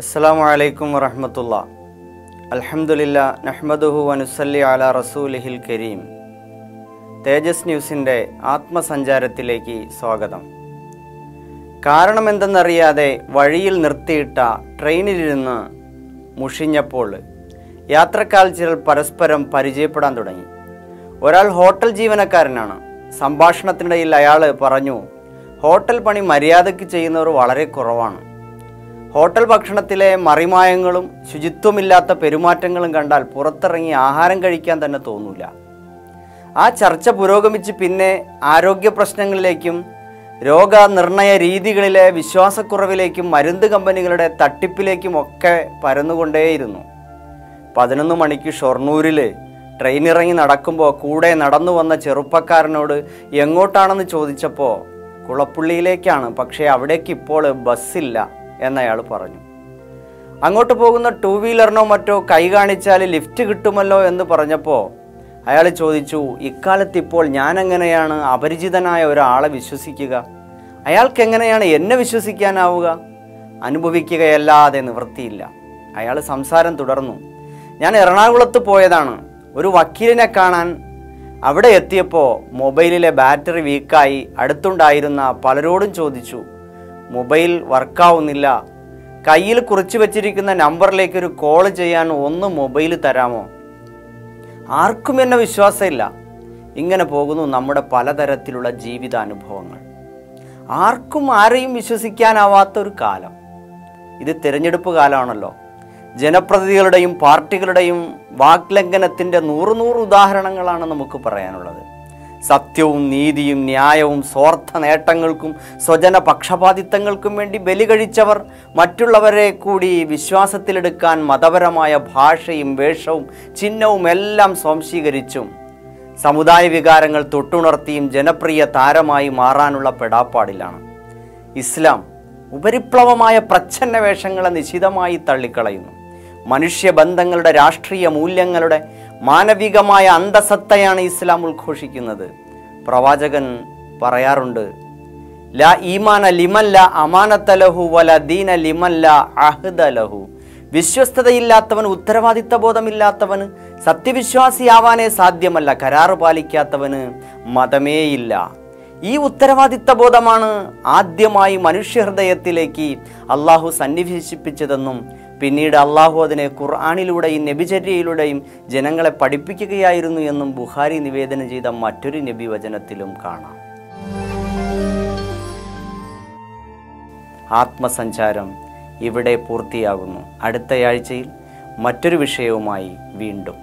അസ്സലാമു അലൈക്കും വറഹമത്തുള്ള. അലഹമുല്ല നഹ്മദുഹു അനുസല്ലി അല റസൂലിഹിൽ കരീം. തേജസ് ന്യൂസിന്റെ ആത്മസഞ്ചാരത്തിലേക്ക് സ്വാഗതം. കാരണമെന്തെന്നറിയാതെ വഴിയിൽ നിർത്തിയിട്ട ട്രെയിനിലിരുന്ന് മുഷിഞ്ഞപ്പോൾ യാത്രക്കാൽ ചിലർ പരസ്പരം പരിചയപ്പെടാൻ തുടങ്ങി. ഒരാൾ ഹോട്ടൽ ജീവനക്കാരനാണ്. സംഭാഷണത്തിനിടയിൽ അയാൾ പറഞ്ഞു ഹോട്ടൽ പണി മര്യാദയ്ക്ക് ചെയ്യുന്നവർ വളരെ കുറവാണ്. ഹോട്ടൽ ഭക്ഷണത്തിലെ മറിമായങ്ങളും ശുചിത്വമില്ലാത്ത പെരുമാറ്റങ്ങളും കണ്ടാൽ പുറത്തിറങ്ങി ആഹാരം കഴിക്കാൻ തന്നെ തോന്നൂല. ആ ചർച്ച പുരോഗമിച്ച് പിന്നെ ആരോഗ്യ പ്രശ്നങ്ങളിലേക്കും രോഗനിർണയ രീതികളിലെ വിശ്വാസക്കുറവിലേക്കും മരുന്ന് കമ്പനികളുടെ തട്ടിപ്പിലേക്കും ഒക്കെ പരന്നുകൊണ്ടേയിരുന്നു. പതിനൊന്ന് മണിക്ക് ഷൊർണൂരിൽ ട്രെയിൻ ഇറങ്ങി നടക്കുമ്പോൾ കൂടെ നടന്നു വന്ന ചെറുപ്പക്കാരനോട് എങ്ങോട്ടാണെന്ന് ചോദിച്ചപ്പോൾ കുളപ്പുള്ളിയിലേക്കാണ്. പക്ഷേ അവിടേക്ക് ഇപ്പോൾ ബസ്സില്ല. എന്നയാൾ പറഞ്ഞു. അങ്ങോട്ട് പോകുന്ന ടൂ വീലറിനോ മറ്റോ കൈ കാണിച്ചാൽ ലിഫ്റ്റ് കിട്ടുമല്ലോ എന്ന് പറഞ്ഞപ്പോൾ അയാൾ ചോദിച്ചു ഇക്കാലത്ത് ഇപ്പോൾ ഞാൻ എങ്ങനെയാണ് അപരിചിതനായ ഒരാളെ വിശ്വസിക്കുക? അയാൾക്ക് എങ്ങനെയാണ് എന്നെ വിശ്വസിക്കാനാവുക? അനുഭവിക്കുകയല്ലാതെ നിവൃത്തിയില്ല. അയാൾ സംസാരം തുടർന്നു. ഞാൻ എറണാകുളത്ത് പോയതാണ്. ഒരു വക്കീലിനെ കാണാൻ അവിടെ എത്തിയപ്പോൾ മൊബൈലിലെ ബാറ്ററി വീക്കായി. അടുത്തുണ്ടായിരുന്ന പലരോടും ചോദിച്ചു മൊബൈൽ വർക്കാവുന്നില്ല. കയ്യിൽ കുറിച്ച് വെച്ചിരിക്കുന്ന നമ്പറിലേക്ക് ഒരു കോൾ ചെയ്യാൻ ഒന്ന് മൊബൈൽ തരാമോ? ആർക്കും എന്നെ വിശ്വാസമില്ല. ഇങ്ങനെ പോകുന്നു നമ്മുടെ പലതരത്തിലുള്ള ജീവിതാനുഭവങ്ങൾ. ആർക്കും ആരെയും വിശ്വസിക്കാനാവാത്ത ഒരു കാലം. ഇത് തിരഞ്ഞെടുപ്പ് കാലമാണല്ലോ. ജനപ്രതിനിധികളുടെയും പാർട്ടികളുടെയും വാക്ലംഘനത്തിന്റെ നൂറ് നൂറ് ഉദാഹരണങ്ങളാണ് നമുക്ക് പറയാനുള്ളത്. സത്യവും നീതിയും ന്യായവും സ്വാർത്ഥ നേട്ടങ്ങൾക്കും സ്വജന പക്ഷപാതിത്വങ്ങൾക്കും വേണ്ടി ബലി കഴിച്ചവർ മറ്റുള്ളവരെ കൂടി വിശ്വാസത്തിലെടുക്കാൻ മതപരമായ ഭാഷയും വേഷവും ചിഹ്നവും എല്ലാം സ്വാംശീകരിച്ചും സമുദായ വികാരങ്ങൾ തൊട്ടുണർത്തിയും ജനപ്രിയ താരമായി മാറാനുള്ള പെടാപ്പാടിലാണ്. ഇസ്ലാം ഉപരിപ്ലവമായ പ്രച്ഛന്ന വേഷങ്ങളെ നിശിതമായി തള്ളിക്കളയുന്നു. മനുഷ്യബന്ധങ്ങളുടെ രാഷ്ട്രീയ മൂല്യങ്ങളുടെ മാനവികമായ അന്തസത്തയാണ് ഇസ്ലാം ഉദ്ഘോഷിക്കുന്നത്. പ്രവാചകൻ പറയാറുണ്ട് ല ഈമാന ലിമല്ല അമാനത്തലഹു വല ദീന ലിമല്ല അഹ്ദലഹു വിശ്വസ്തതയില്ലാത്തവൻ ഉത്തരവാദിത്ത ബോധമില്ലാത്തവന് സത്യവിശ്വാസിയാവാനേ സാധ്യമല്ല കരാറ് പാലിക്കാത്തവന് മതമേയില്ല. ഈ ഉത്തരവാദിത്ത ബോധമാണ് ആദ്യമായി മനുഷ്യഹൃദയത്തിലേക്ക് അള്ളാഹു സന്നിവേശിപ്പിച്ചതെന്നും പിന്നീട് അള്ളാഹു അതിനെ ഖുർആാനിലൂടെയും നബിചര്യയിലൂടെയും ജനങ്ങളെ പഠിപ്പിക്കുകയായിരുന്നു എന്നും ബുഹാരി നിവേദനം ചെയ്ത മറ്റൊരു നബി വചനത്തിലും കാണാം. ആത്മസഞ്ചാരം ഇവിടെ പൂർത്തിയാകുന്നു. അടുത്തയാഴ്ചയിൽ മറ്റൊരു വിഷയവുമായി വീണ്ടും.